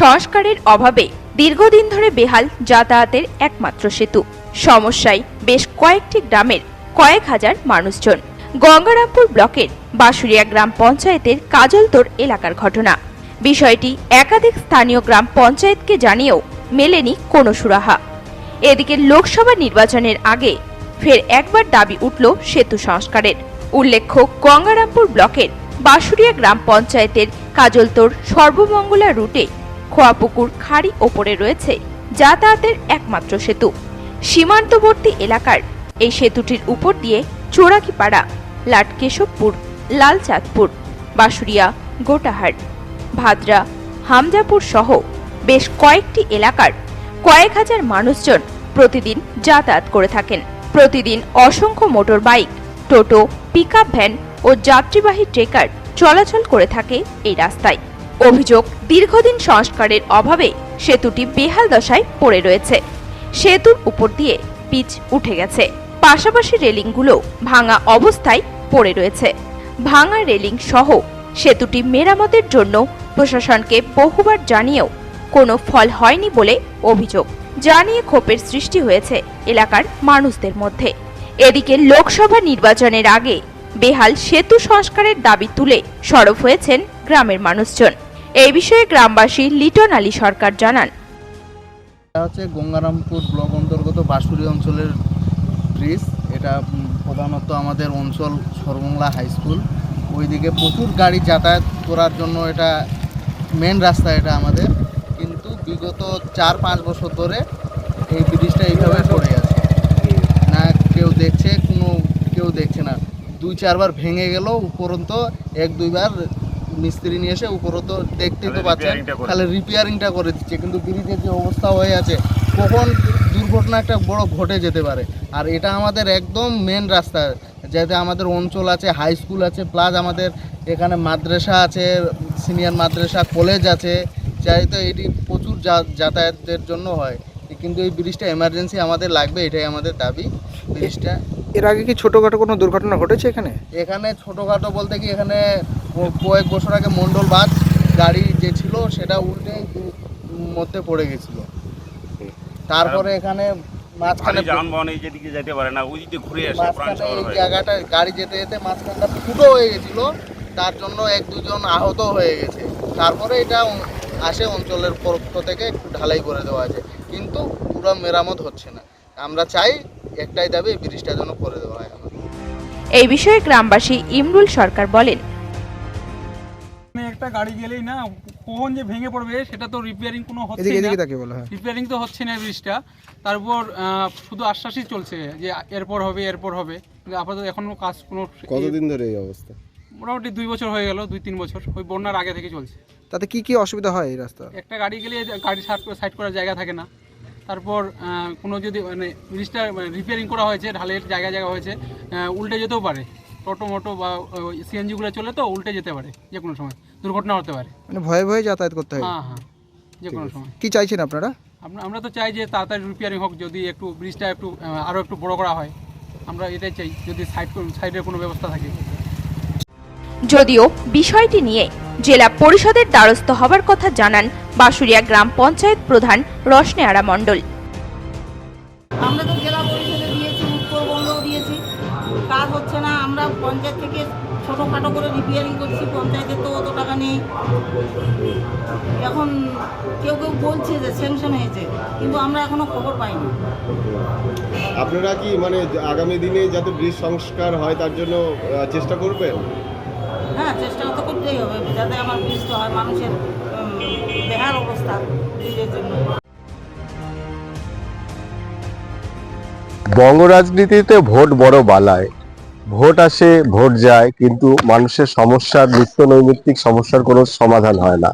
সংস্কারের অভাবে দীর্ঘদিন ধরে বেহাল যাতায়াতের একমাত্র সেতু। সমস্যায় বেশ কয়েকটি গ্রামের কয়েক হাজার মানুষজন। গঙ্গারামপুর ব্লকের বাসুরিয়া গ্রাম পঞ্চায়েতের কাজলতোর এলাকার ঘটনা। বিষয়টি একাধিক স্থানীয় গ্রাম পঞ্চায়েতকে জানিয়েও মেলেনি কোনো সুরাহা। এদিকে লোকসভা নির্বাচনের আগে ফের একবার দাবি উঠল সেতু সংস্কারের। উল্লেখ্য, গঙ্গারামপুর ব্লকের বাসুরিয়া গ্রাম পঞ্চায়েতের কাজলতোর সর্বমঙ্গলা রুটে খোয়াপুকুর খাড়ি ওপরে রয়েছে যাতায়াতের একমাত্র সেতু। সীমান্তবর্তী এলাকার এই সেতুটির উপর দিয়ে চোরাকিপাড়া, লাটকেশবপুর, লালচাঁদপুর বাসুরিয়া গোটাহাট, ভাদ্রা, হামজাপুর সহ বেশ কয়েকটি এলাকার কয়েক হাজার মানুষজন প্রতিদিন যাতায়াত করে থাকেন। প্রতিদিন অসংখ্য মোটর বাইক টোটো, পিকআপ ভ্যান ও যাত্রীবাহী ট্রেকার চলাচল করে থাকে এই রাস্তায়। অভিযোগ দীর্ঘদিন সংস্কারের অভাবে সেতুটি বেহাল দশায় পড়ে রয়েছে। সেতুর উপর দিয়ে পিচ উঠে গেছে। পাশাপাশি রেলিংগুলো ভাঙা অবস্থায় পড়ে রয়েছে। ভাঙা রেলিং সহ সেতুটি মেরামতের জন্য প্রশাসনকে বহুবার জানিয়েও কোনো ফল হয়নি বলে অভিযোগ। জানিয়ে ক্ষোভের সৃষ্টি হয়েছে এলাকার মানুষদের মধ্যে। এদিকে লোকসভা নির্বাচনের আগে বেহাল সেতু সংস্কারের দাবি তুলে সরব হয়েছেন গ্রামের মানুষজন। এই বিষয়ে গ্রামবাসী লিটন আলী সরকার জানান। এটা হচ্ছে গঙ্গারামপুর ব্লক অন্তর্গত বাঁশকুড়ি অঞ্চলের ব্রিজ। এটা প্রধানত আমাদের অঞ্চল সর্বমঙ্গলা হাই স্কুল। ওইদিকে প্রচুর গাড়ি যাতায়াত করার জন্য এটা মেন রাস্তা এটা আমাদের। কিন্তু বিগত চার পাঁচ বছর ধরে এই ব্রিজটা এইভাবে পড়ে আছে। না কেউ দেখছে, কোনো কেউ দেখছে না। দুই চারবার ভেঙে গেল উপরন্ত এক দুইবার মিস্ত্রি নিয়ে এসে উপরন্ত দেখতে তো পাচ্ছেন। repairing টা করে খালি রিপেয়ারিংটা করে দিচ্ছে। কিন্তু ব্রিজের যে অবস্থা হয়ে আছে কখন দুর্ঘটনা একটা বড় ঘটে যেতে পারে। আর এটা আমাদের একদম মেন রাস্তা। যাতে আমাদের অঞ্চল আছে হাই স্কুল আছে প্লাস আমাদের এখানে মাদ্রাসা আছে সিনিয়র মাদ্রাসা কলেজ আছে। যাতে এটি প্রচুর যাতায়াতের জন্য হয়। কিন্তু এই ব্রিজটা এমার্জেন্সি আমাদের লাগবে এটাই আমাদের দাবি। ব্রিজটা এর আগে কি ছোটোখাটো কোনো দুর্ঘটনা ঘটেছে এখানে? এখানে ছোটোখাটো বলতে কি এখানে কয়েক বছর আগে মন্ডল বাস গাড়ি যে ছিল সেটা উল্টে মধ্যে পড়ে গেছিল। তারপরে এখানে মাঝখানে যানবাহন এই যেদিকে যেতে পারে না ওই দিকে ঘুরে আসে প্রাণ মাঝখানে এই জায়গাটা গাড়ি যেতে যেতে মাঝখানটা ফুটো হয়ে গেছিল তার জন্য এক দুজন আহত হয়ে গেছে। তারপরে এটা আসে অঞ্চলের পক্ষ থেকে একটু ঢালাই করে দেওয়া আছে কিন্তু পুরো মেরামত হচ্ছে না। আমরা চাই একটাই দাবি ব্রিজটা যেন করে দেওয়া হয়। আমাদের এই বিষয়ে গ্রামবাসী ইমরুল সরকার বলেন একটা গাড়ি গেলেই না কখন যে ভেঙে পড়বে সেটা তো রিপেয়ারিং কোনো হচ্ছে এদিকে না। বলা হয়। রিপেয়ারিং তো হচ্ছে না ব্রিজটা তারপর শুধু আশ্বাসই চলছে যে এরপর হবে এরপর হবে। কিন্তু আপাতত এখনও কাজ কোনো কতদিন ধরে এই অবস্থা? মোটামুটি দুই বছর হয়ে গেল দুই তিন বছর। ওই বন্যার আগে থেকে চলছে। তাতে কি কি অসুবিধা হয় এই রাস্তা? একটা গাড়ি গেলে গাড়ি সাইড করার জায়গা থাকে না। তারপর কোনো যদি মানে ব্রিজটা রিপেয়ারিং করা হয়েছে ঢালের জায়গা জায়গা হয়েছে উল্টে যেতেও পারে। টোটো মোটো বা সিএনজিগুলো চলে তো উল্টে যেতে পারে যে কোনো সময়। দুর্ঘটনা হতে পারে। মানে ভয়ে ভয়ে যাতায়াত করতে হয়? হ্যাঁ হ্যাঁ যে কোনো সময়। কি চাইছেন আপনারা? আমরা আমরা তো চাই যে তাড়াতাড়ি রিপেয়ারিং হোক যদি একটু ব্রিজটা একটু আরও একটু বড় করা হয়। আমরা এটাই চাই যদি সাইড সাইডের কোনো ব্যবস্থা থাকে। যদিও বিষয়টি নিয়ে জেলা পরিষদের দ্বারস্থ হবার কথা জানান বাসুরিয়া গ্রাম পঞ্চায়েত প্রধান রশনে আরা মণ্ডল। আমরা তো হচ্ছে না আমরা পঞ্চায়েত থেকে ছোটোখাটো করে রিপেয়ারিং করছি পঞ্চায়েতের তো অত টাকা নেই। এখন কেউ কেউ বলছে যে স্যাংশন হয়েছে কিন্তু আমরা এখনও খবর পাইনি। আপনারা কি মানে আগামী দিনে যাতে ব্রিজ সংস্কার হয় তার জন্য চেষ্টা করবেন? হ্যাঁ চেষ্টা তো করতেই হবে যাতে আমার বৃষ্টি হয় মানুষের বেহাল অবস্থা ব্রিজের জন্য। বঙ্গ রাজনীতিতে ভোট বড় বালায়। ভোট আসে, ভোট যায়, কিন্তু মানুষের সমস্যার নিত্য নৈমিত্তিক সমস্যার কোনো সমাধান হয় না।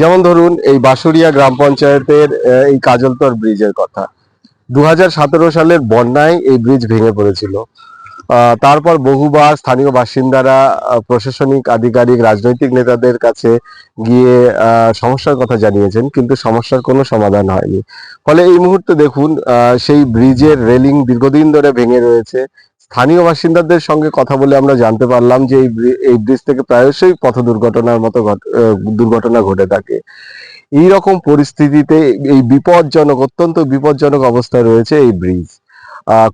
যেমন ধরুন, এই বাঁশুড়িয়া গ্রাম পঞ্চায়েতের এই কাজলতর ব্রিজের কথা। দু সালের বন্যায় এই ব্রিজ ভেঙে পড়েছিল। তারপর বহুবার স্থানীয় বাসিন্দারা প্রশাসনিক, আধিকারিক, রাজনৈতিক নেতাদের কাছে গিয়ে সমস্যার কথা জানিয়েছেন, কিন্তু সমস্যার কোনো সমাধান হয়নি। ফলে এই মুহূর্তে দেখুন সেই ব্রিজের রেলিং দীর্ঘদিন ধরে ভেঙে রয়েছে। স্থানীয় বাসিন্দাদের সঙ্গে কথা বলে আমরা জানতে পারলাম যে এই ব্রিজ থেকে প্রায়শই পথ দুর্ঘটনার মতো ঘট- দুর্ঘটনা ঘটে থাকে। এই রকম পরিস্থিতিতে এই বিপজ্জনক, অত্যন্ত বিপজ্জনক অবস্থায় রয়েছে এই ব্রিজ।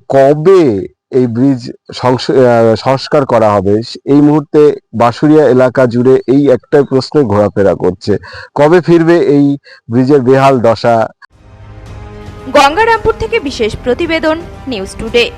কবে এই ব্রিজ সংস- সংস্কার করা হবে? এই মুহূর্তে বাঁশুড়িয়া এলাকা জুড়ে এই একটাই প্রশ্ন ঘোরাফেরা করছে। কবে ফিরবে এই ব্রিজের বেহাল দশা? গঙ্গারামপুর থেকে বিশেষ প্রতিবেদন, নিউজ টুডে।